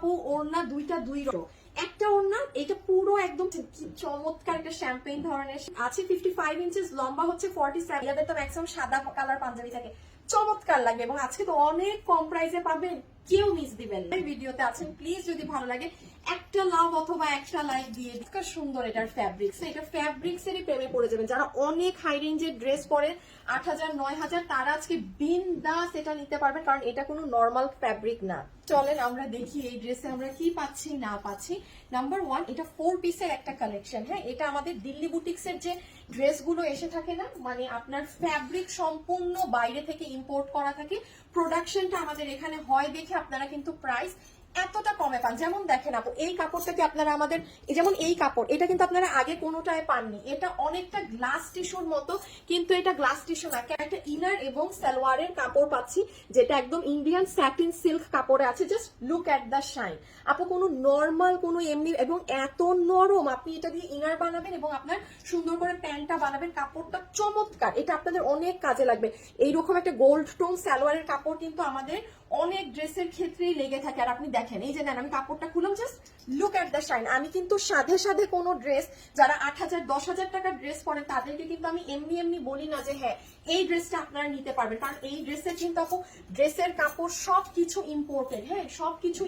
আপু ওড়না দুইটা দুই রকম। একটা ওড়না, এটা পুরো একদম চমৎকার একটা শ্যাম্পেইন ধরনের আছে ফিফটি ফাইভ ইঞ্চেস লম্বা হচ্ছে ফর্টি সেভেন এদের তো ম্যাক্সিমাম সাদা কালার পাঞ্জাবি থাকে। চমৎকার লাগবে এবং আজকে তো অনেক কম প্রাইসে পাবেন, কেউ মিস দিবেন ভিডিওতে আছেন প্লিজ যদি ভালো লাগে একটা লাভ অথবা একটা লাইক দিয়ে সুন্দর এটার ফ্যাব্রিক্স এটা ফ্যাব্রিক্স এরই প্রেমে পড়ে যাবেন। যারা অনেক হাই রেঞ্জের ড্রেস পরে আট হাজার, নয় হাজার, তারা আজকে বিন দাস এটা নিতে পারবেন, কারণ এটা কোনো নর্মাল ফ্যাব্রিক না। চলেন আমরা দেখি এই ড্রেসে আমরা কি পাচ্ছি, না পাচ্ছি। নাম্বার ওয়ান এটা ফোর পিসের একটা কালেকশন হ্যাঁ এটা আমাদের দিল্লি বুটিক্সের যে ড্রেসগুলো এসে থাকে না মানে আপনার ফ্যাব্রিক সম্পূর্ণ বাইরে থেকে ইম্পোর্ট করা থাকে। প্রোডাকশনটা আমাদের এখানে হয় দেখে আপনারা কিন্তু প্রাইস এতটা কমে পান। যেমন দেখেন আপু, এই কাপড়টাকে আপনারা আমাদের যেমন এই কাপড়, এটা কিন্তু আপনারা আগে কোনোটায় পাননি। এটা অনেকটা গ্লাস টিস্যুর মতো, কিন্তু এটা গ্লাস টিস্যু না। একটা ইনার এবং সালোয়ারের কাপড় পাচ্ছি, যেটা একদম ইন্ডিয়ান স্যাটিন সিল্ক কাপড়ে আছে। Just look at the shine আপু, কোনো নর্মাল কোনো এমনি, এবং এত নরম, আপনি এটা দিয়ে ইনার বানাবেন এবং আপনার সুন্দর করে প্যান্টটা বানাবেন, কাপড়টা চমৎকার। এটা আপনাদের অনেক কাজে লাগবে। এইরকম একটা গোল্ড টোন সালোয়ারের কাপড় কিন্তু আমাদের অনেক ড্রেসের ক্ষেত্রেই লেগে থাকে। আর আপনি দেখেন, এই যে নেন আমি কাপড়টা খুললাম just look at the shine আমি কিন্তু সাধে সাধে কোনো ড্রেস যারা আট হাজার, দশ হাজার টাকার ড্রেস পরে, তাদেরকে কিন্তু আমি এমনি এমনি বলি না যে হ্যাঁ এই ড্রেসটা আপনারা নিতে পারবেন। কারণ এই ড্রেসের কিন্তু আপু ড্রেসের কাপড় সব কিছু হ্যাঁ? সব কিছু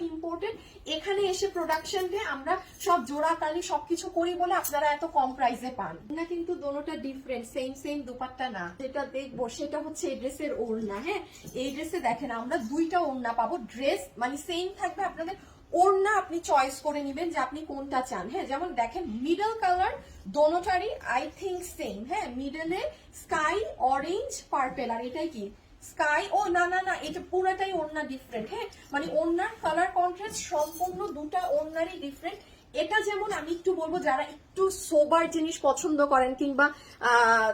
এখানে এসে প্রোডাকশন দিয়ে আমরা সব জোড়া কালি সবকিছু করি বলে আপনারা এত কম প্রাইসে পান। না কিন্তু দোনোটা ডিফারেন্ট সেম সেম দুপাট্টা না। যেটা দেখব, সেটা হচ্ছে এই ড্রেসের ওড়না হ্যাঁ? এই ড্রেসে দেখেন, আমরা দুইটা ওড়না পাবো। ড্রেস মানে সেম থাকবে আপনাদের ওড়না আপনি চয়েস করে নেবেন যে আপনি কোনটা চান। হ্যাঁ যেমন দেখেন মিডল কালার দোনোটারই আই থিঙ্ক সেম হ্যাঁ মিডলে স্কাই অরেঞ্জ পার্পেল আর এটাই কি? স্কাই ও, না না না, এটা পুরোটাই ওড়না ডিফারেন্ট হ্যাঁ মানে ওড়নার কালার কন্ট্রাস্ট সম্পূর্ণ দুটা ওড়নারই ডিফারেন্ট এটা যেমন আমি একটু বলব, যারা একটু সোবার জিনিস পছন্দ করেন কিংবা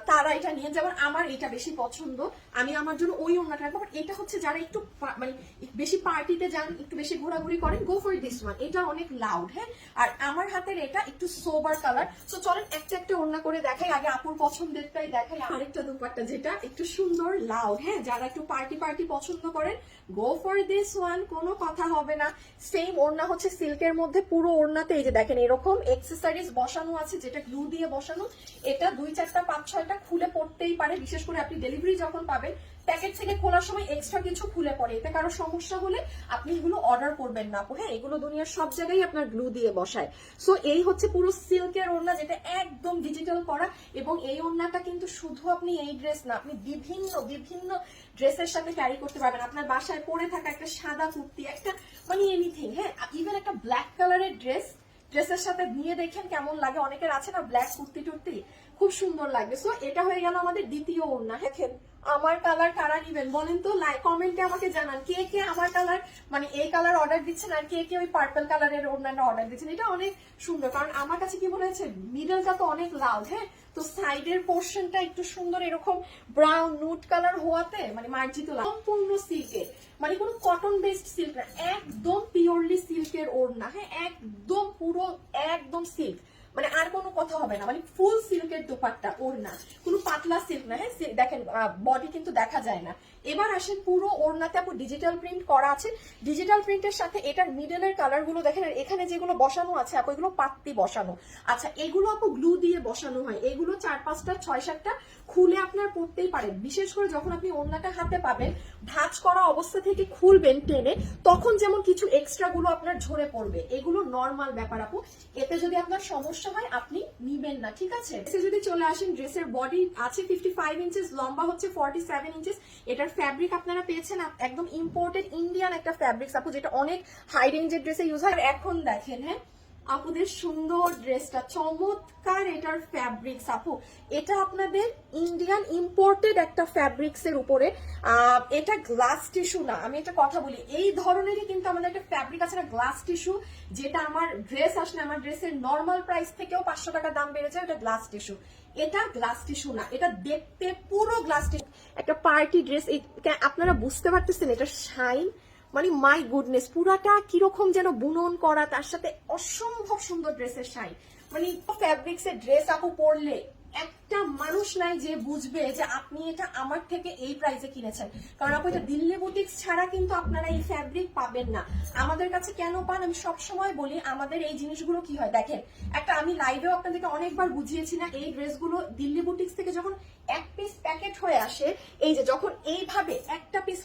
তারা এটা নিয়ে, যেমন আমার এটা বেশি পছন্দ, আমি আমার জন্য ওই ওড়নাটা রাখব এটা হচ্ছে যারা একটু মানে বেশি পার্টিতে যান, একটু বেশি ঘোরাঘুরি করেন গো ফর দিস ওয়ান এটা অনেক লাউড হ্যাঁ? আর আমার হাতের এটা একটু সোবার কালার সো চলেন একটা একটা ওড়না করে দেখাই, আগে আপুর পছন্দেরটাই দেখাই, আরেকটা দুপাট্টা যেটা একটু সুন্দর লাউড হ্যাঁ? যারা একটু পার্টি পার্টি পছন্দ করেন গো ফর দিস ওয়ান কোনো কথা হবে না সেম ওড়না হচ্ছে সিল্কের মধ্যে, পুরো ওড়নাতে এই যে দেখেন এরকম এক্সেসারিজ বসানো আছে, যেটা গ্লু দিয়ে বসানো, এটা দুই চারটা, পাঁচ ছয়টা খুলে পড়তেই পারে। বিশেষ করে আপনি ডেলিভারি যখন পাবেন প্যাকেট থেকে খোলার সময় এক্সট্রা কিছু খুলে পড়ে। এতে কারও সমস্যা হলে আপনি এগুলো অর্ডার করবেন না হ্যাঁ এগুলো দুনিয়ার সব জায়গায় আপনার গ্লু দিয়ে বসায়। সো এই হচ্ছে পুরো সিল্কের ওড়না যেটা একদম ডিজিটাল করা এবং এই ওড়নাটা কিন্তু শুধু আপনি এই ড্রেস না, আপনি বিভিন্ন বিভিন্ন ড্রেসের সাথে ক্যারি করতে পারবেন। আপনার বাসায় পরে থাকা একটা সাদা কুর্তি, একটা মানে এনিথিং হ্যাঁ ইভেন একটা ব্ল্যাক কালারের ড্রেস ড্রেসের সাথে নিয়ে দেখেন কেমন লাগে। অনেকের আছে না ব্ল্যাক কুর্তি টুর্তি, খুব সুন্দর লাগবে। সো এটা হয়ে গেল আমাদের দ্বিতীয় ওড়না। দেখেন, আমার কালার কারা নিবেন বলেন তো? লাইক কমেন্টে আমাকে জানান, কে কে আমার কালার মানে এই কালার অর্ডার দিচ্ছেন আর কে কে ওই পার্পল কালারের ওড়নাটা অর্ডার দিচ্ছেন? এটা অনেক সুন্দর। কারণ আমার কাছে কি বলেছে মিডলটা তো অনেক লাল হ্যাঁ? তো সাইডের পোর্শনটা একটু সুন্দর এরকম ব্রাউন নুট কালার হওয়াতে মানে মার্জিত। সম্পূর্ণ সিল্কের মানে কোনো কটন বেসড সিল্ক না, একদম পিওরলি সিল্কের ওড়না হ্যাঁ একদম পুরো, একদম সিল্ক মানে আর কোনো কথা হবে না। মানে ফুল সিল্কের দোপাট্টা, ওড়না। কোনো পাতলা সিল্ক না হ্যাঁ? দেখেন বডি কিন্তু দেখা যায় না। এবার আসেন পুরো ওড়নাতে আপু ডিজিটাল প্রিন্ট করা আছে। ডিজিটাল প্রিন্টের সাথে এটার মিডলের কালারগুলো দেখেন এখানে যেগুলো বসানো আছে আপু, এগুলো পাত্তি বসানো। আচ্ছা এগুলো আপু গ্লু দিয়ে বসানো হয়। এগুলো চার পাঁচটা, ছয় সাতটা খুলে আপনার পড়তেই পারেন। বিশেষ করে যখন আপনি ওড়নাটা হাতে পাবেন, ভাঁজ করা অবস্থা থেকে খুলবেন টেনে, তখন যেমন কিছু এক্সট্রা গুলো আপনার ঝরে পড়বে। এগুলো নর্মাল ব্যাপার আপু। এতে যদি আপনার সমস্যা হয় আপনি নিবেন না, ঠিক আছে? যদি চলে আসেন ড্রেসের বডি আছে ফিফটি ফাইভ ইঞ্চেস লম্বা হচ্ছে ফর্টি সেভেন ইঞ্চেস এটার ফ্যাব্রিক আপনারা পেয়েছেন একদম ইম্পোর্টেড ইন্ডিয়ান একটা ফ্যাব্রিক সাপোজ এটা অনেক হাই রেঞ্জের ড্রেসে ইউজ হয়। এখন দেখেন হ্যাঁ? আপুদের সুন্দর ড্রেসটা, চমৎকার এটার ফ্যাব্রিক্স আপু। এটা আপনাদের ইন্ডিয়ান ইম্পোর্টেড একটা ফ্যাব্রিক্স এর উপরে এটা গ্লাস টিস্যু না, আমি একটা কথা বলি, এই ধরনেরই কিন্তু আমাদের একটা ফ্যাব্রিক আছে না গ্লাস টিস্যু যেটা আমার ড্রেস আসলে আমার ড্রেসের নর্মাল প্রাইস থেকেও পাঁচশো টাকা দাম বেড়ে যায় ওটা গ্লাস টিস্যু এটা গ্লাস টিস্যু না, এটা দেখতে পুরো গ্লাস টিস্যু একটা পার্টি ড্রেস আপনারা বুঝতে পারতেছেন, এটা শাইন মানে মাই গুডনেস পুরাটা কীরকম যেন বুনন করা, তার সাথে অসম্ভব সুন্দর ড্রেসের শাইন মানে ফ্যাব্রিক্স এর ড্রেস আপু পরলে, একটা মানুষ নাই যে বুঝবে যে আপনি এটা আমার থেকে এই প্রাইসে কিনেছেন। কারণ আপু, এটা দিল্লি বুটিক্স ছাড়া কিন্তু আপনারা এই ফ্যাব্রিক পাবেন না। আমাদের কাছে কেন পান? আমি সব সময় বলি, আমাদের এই জিনিসগুলো কি হয়? দেখেন, একটা আমি লাইভেও আপনাদেরকে অনেকবার বুঝিয়েছি না, এই ড্রেসগুলো দিল্লি বুটিক্স থেকে যখন এক পিস প্যাকেট হয়ে আসে, এই যে যখন এইভাবে একটা পিস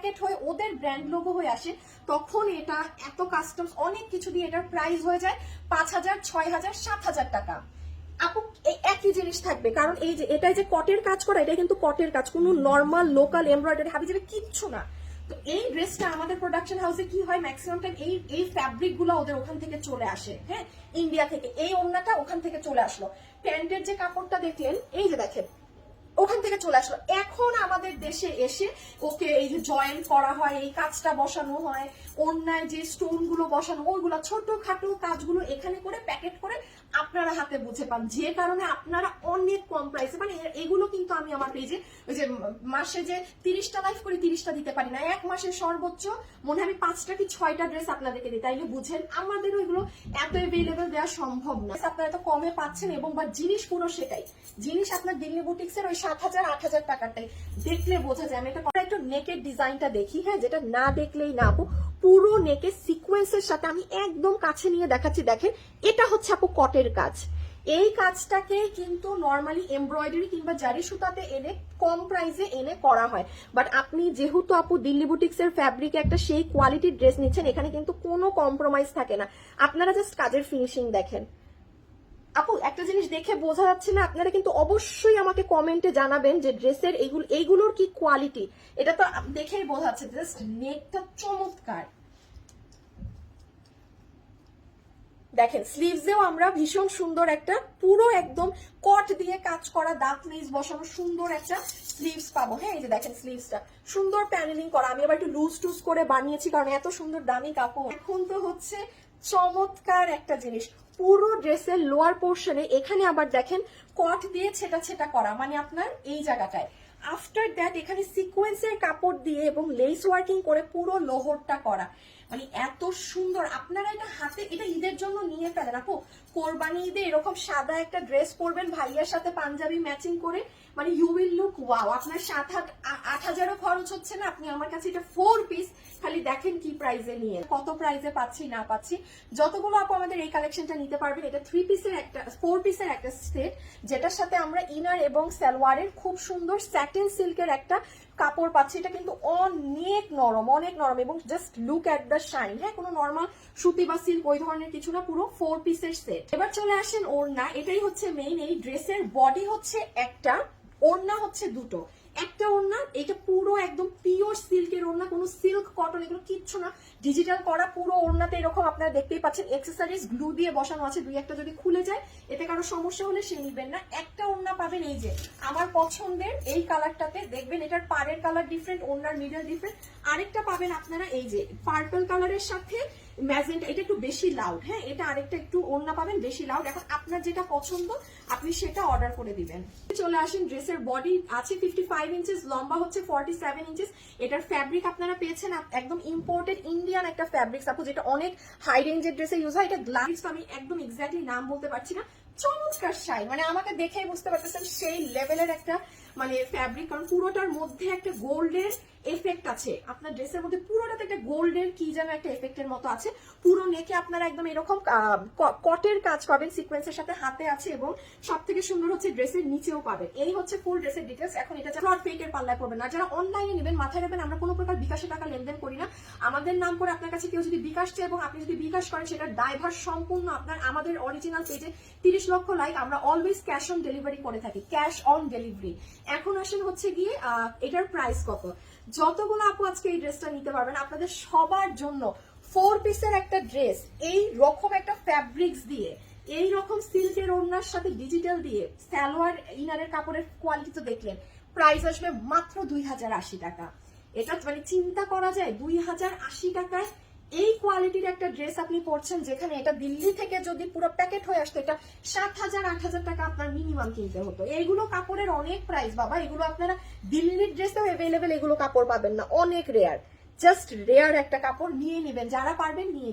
প্যাকেট হয়ে ওদের ব্র্যান্ড লোগো হয়ে আসে, তখন এটা এত কাস্টমস অনেক কিছু দিয়ে এটার প্রাইস হয়ে যায় পাঁচ হাজার, ছয় হাজার, সাত হাজার টাকা। আপু একই জিনিস থাকবে, কারণ এই যে এটাই যে কটের কাজ করা এটা কিন্তু কটের কাজ, কোনো নর্মাল লোকাল এমব্রয়ডারি হাবি যাবে কিচ্ছু না। তো এই ড্রেসটা আমাদের প্রোডাকশন হাউসে কি হয় ম্যাক্সিমাম টাইম এই এই ফ্যাব্রিকগুলো ওদের ওখান থেকে চলে আসে হ্যাঁ? ইন্ডিয়া থেকে, এই ওড়নাটা ওখান থেকে চলে আসলো। প্যান্টের যে কাপড়টা দেখলেন, এই যে দেখেন ওখান থেকে চলে আসলো। এখন আমাদের দেশে এসে ওকে এই যে জয়েন করা হয়, এই কাজটা বসানো হয়, অন্যায় যে স্টোনগুলো বসানো, ওইগুলো ছোট খাটো কাজগুলো এখানে করে প্যাকেট করে আপনারা হাতে বুঝে পান। যে কারণে আপনারা অনেক কম প্রাইসে মানে এগুলো কিন্তু আমি আমার পেজে ওই যে মাসে যে তিরিশটা লাইফ করে, তিরিশটা দিতে পারি না। এক মাসে সর্বোচ্চ মনে আমি পাঁচটা কি ছয়টা ড্রেস আপনাদেরকে দিই। তাইলে বুঝেন, আমাদের ওইগুলো এত এভেলেবেল দেওয়া সম্ভব না। আপনারা এত কমে পাচ্ছেন এবং বা জিনিস পুরো সেটাই। জিনিস আপনার দিল্লি বুটিক্স এর ওই সাত হাজার আট হাজার টাকাটাই দেখলে বোঝা যায়, আমি এটা একটু নেকের ডিজাইনটা দেখি হ্যাঁ যেটা না দেখলেই না আপু, পুরো নেকের সিকোয়েন্সের সাথে আমি একদম কাছে নিয়ে দেখাচ্ছি, দেখেন, এটা হচ্ছে আপু কটের কাজ এই কাজটাকে কিন্তু নর্মালি এমব্রয়ডারি কিংবা জারি সুতাতে এনে কম প্রাইসে এনে করা হয়। বাট আপনি যেহেতু আপু দিল্লি বুটিক্স এর ফ্যাব্রিক একটা সেই কোয়ালিটির ড্রেস নিচ্ছেন, এখানে কিন্তু কোনো কম্প্রোমাইজ থাকে না। আপনারা জাস্ট কাজের ফিনিশিং দেখেন। আপু, একটা জিনিস দেখে বোঝা যাচ্ছে না, আপনারা কিন্তু অবশ্যই আমাকে কমেন্টে জানাবেন যে ড্রেসের এইগুলো এইগুলোর কি কোয়ালিটি এটা তো দেখেই বোঝা যাচ্ছে জাস্ট নেকটা চমৎকার। দেখেন স্লিভসেও আমরা ভীষণ সুন্দর একটা, পুরো একদম কট দিয়ে কাজ করা দাঁত লেস বসানো সুন্দর একটা স্লিভস পাবো। হ্যাঁ এই যে দেখেন স্লিভসটা সুন্দর প্যানেলিং করা। আমি আবার একটু লুজ টুজ করে বানিয়েছি, কারণ এত সুন্দর দামি কাপড়। এখন তো হচ্ছে চমৎকার একটা জিনিস। পুরো ড্রেসের লোয়ার পোর্শনে এখানে আবার দেখেন কট দিয়ে ছেটা ছেটা করা মানে আপনার এই জায়গাটায়। আফটার দ্যাট এখানে সিকোয়েন্সের কাপড় দিয়ে এবং লেস ওয়ার্কিং করে পুরো লোহরটা করা। মানে এত সুন্দর। আপনারা এটা হাতে এটা ঈদের জন্য নিয়ে ফেলেন। আপু, কোরবানি ঈদে এরকম সাদা একটা ড্রেস পরবেন, ভাইয়ার সাথে পাঞ্জাবি ম্যাচিং করে। মানে ইউ উইল লুক ওয়াও আপনার সাত হাত আট হাজারও খরচ হচ্ছে না? আপনি আমার কাছে এটা ফোর পিস খালি দেখেন কি প্রাইসে নিয়ে। কত প্রাইজে পাচ্ছি, না পাচ্ছি। যতগুলো আপু আমাদের এই কালেকশনটা নিতে পারবেন, এটা থ্রি পিসের একটা ফোর পিসের একটা সেট যেটার সাথে আমরা ইনার এবং সালোয়ারের খুব সুন্দর স্যাটিন সিল্কের একটা কাপড় পাচ্ছি, এটা কিন্তু অনেক নরম অনেক নরম এবং just look at the shine হ্যাঁ কোনো নর্মাল সুতি বা সিল্ক ওই ধরনের কিছু না, পুরো ফোর পিসের সেট এবার চলে আসেন ওড়না, এটাই হচ্ছে মেইন এই ড্রেসের বডি হচ্ছে একটা, ওড়না হচ্ছে দুটো। একটা ওড়না, এটা পুরো একদম কোনো সিল্ক কটন এগুলো কিচ্ছু না। ডিজিটাল করা পুরো ওড়নাতে এরকম আপনারা দেখতেই পাচ্ছেন। এক্সেসারিজ গ্লু দিয়ে বসানো আছে, দুই একটা যদি খুলে যায়, এতে কারও সমস্যা হলে সে নিবেন না। একটা ওড়না পাবেন এই যে, আমার পছন্দের এই কালারটাতে দেখবেন এটার পারের কালার ডিফারেন্ট ওড়নার মিডল ডিফারেন্ট আরেকটা পাবেন আপনারা এই যে পার্পল কালারের সাথে ম্যাজেন্টা এটা একটু বেশি লাউড হ্যাঁ? এটা আরেকটা একটু ওড়না পাবেন, বেশি লাউড এখন আপনার যেটা পছন্দ, আপনি সেটা অর্ডার করে দিবেন। চলে আসেন ড্রেসের বডি আছে ফিফটি ফাইভ ইঞ্চেস লম্বা হচ্ছে ফর্টি সেভেন ইঞ্চেস এটার ফ্যাব্রিক আপনারা পেয়েছেন একদম ইম্পোর্টেড ইন্ডিয়ান একটা ফ্যাব্রিক সাপোজ এটা অনেক হাই রেঞ্জের ড্রেসে ইউজ হয়, এটা গ্লাস আমি একদম এক্স্যাক্টলি নাম বলতে পারছি না। চমৎকার শাইন মানে আমাকে দেখেই বুঝতে পারতেছেন সেই লেভেলের একটা মানে ফ্যাব্রিক কারণ পুরোটার মধ্যে একটা গোল্ডের এফেক্ট আছে। আপনার ড্রেসের মধ্যে পুরোটাতে একটা গোল্ডের কি যেন একটা এফেক্টের মতো আছে। পুরো নেকে আপনারা একদম এরকম কটের কাজ পাবেন সিকোয়েন্সের সাথে হাতে আছে এবং সব থেকে সুন্দর হচ্ছে ড্রেসের নিচেও পাবেন। এই হচ্ছে ফুল ড্রেসের ডিটেলস এখন এটা ফ্রড পেকের পাল্লায় পড়বেন না। যারা অনলাইনে নেবেন, মাথায় রাখবেন, আমরা কোনো প্রকার বিকাশে টাকা লেনদেন করি না। আমাদের নাম করে আপনার কাছে কেউ যদি বিকাশ চায় এবং আপনি যদি বিকাশ করেন সেটার দায়ভার সম্পূর্ণ আপনার, আমাদের অরিজিনাল পেজে তিরিশ লক্ষ লাইক আমরা অলওয়েজ ক্যাশ অন ডেলিভারি করে থাকি ক্যাশ অন ডেলিভারি এখন আসেন হচ্ছে গিয়ে এটার প্রাইস কত? যতগুলো আপু আজকে এই ড্রেসটা নিতে পারবেন, আপনাদের সবার জন্য ফোর পিসের একটা ড্রেস এই রকম একটা ফ্যাব্রিক্স দিয়ে, এই রকম সিল্কের ওড়নার সাথে ডিজিটাল দিয়ে, সালোয়ার ইনারের কাপড়ের কোয়ালিটি তো দেখলেন প্রাইস আসবে মাত্র দুই হাজার আশি টাকা। এটা মানে চিন্তা করা যায়, দুই হাজার আশি টাকায় এই কোয়ালিটির একটা ড্রেস আপনি পরছেন যেখানে এটা দিল্লি থেকে যদি পুরো প্যাকেট হয়ে আসতো, এটা সাত হাজার, আট হাজার টাকা আপনার মিনিমাম কিনতে হতো। এইগুলো কাপড়ের অনেক প্রাইস বাবা, এগুলো আপনারা দিল্লির ড্রেসেও অ্যাভেলেবেল এগুলো কাপড় পাবেন না, অনেক রেয়ার জাস্ট রেয়ার একটা কাপড় নিয়ে নেবেন, যারা পারবেন নিয়ে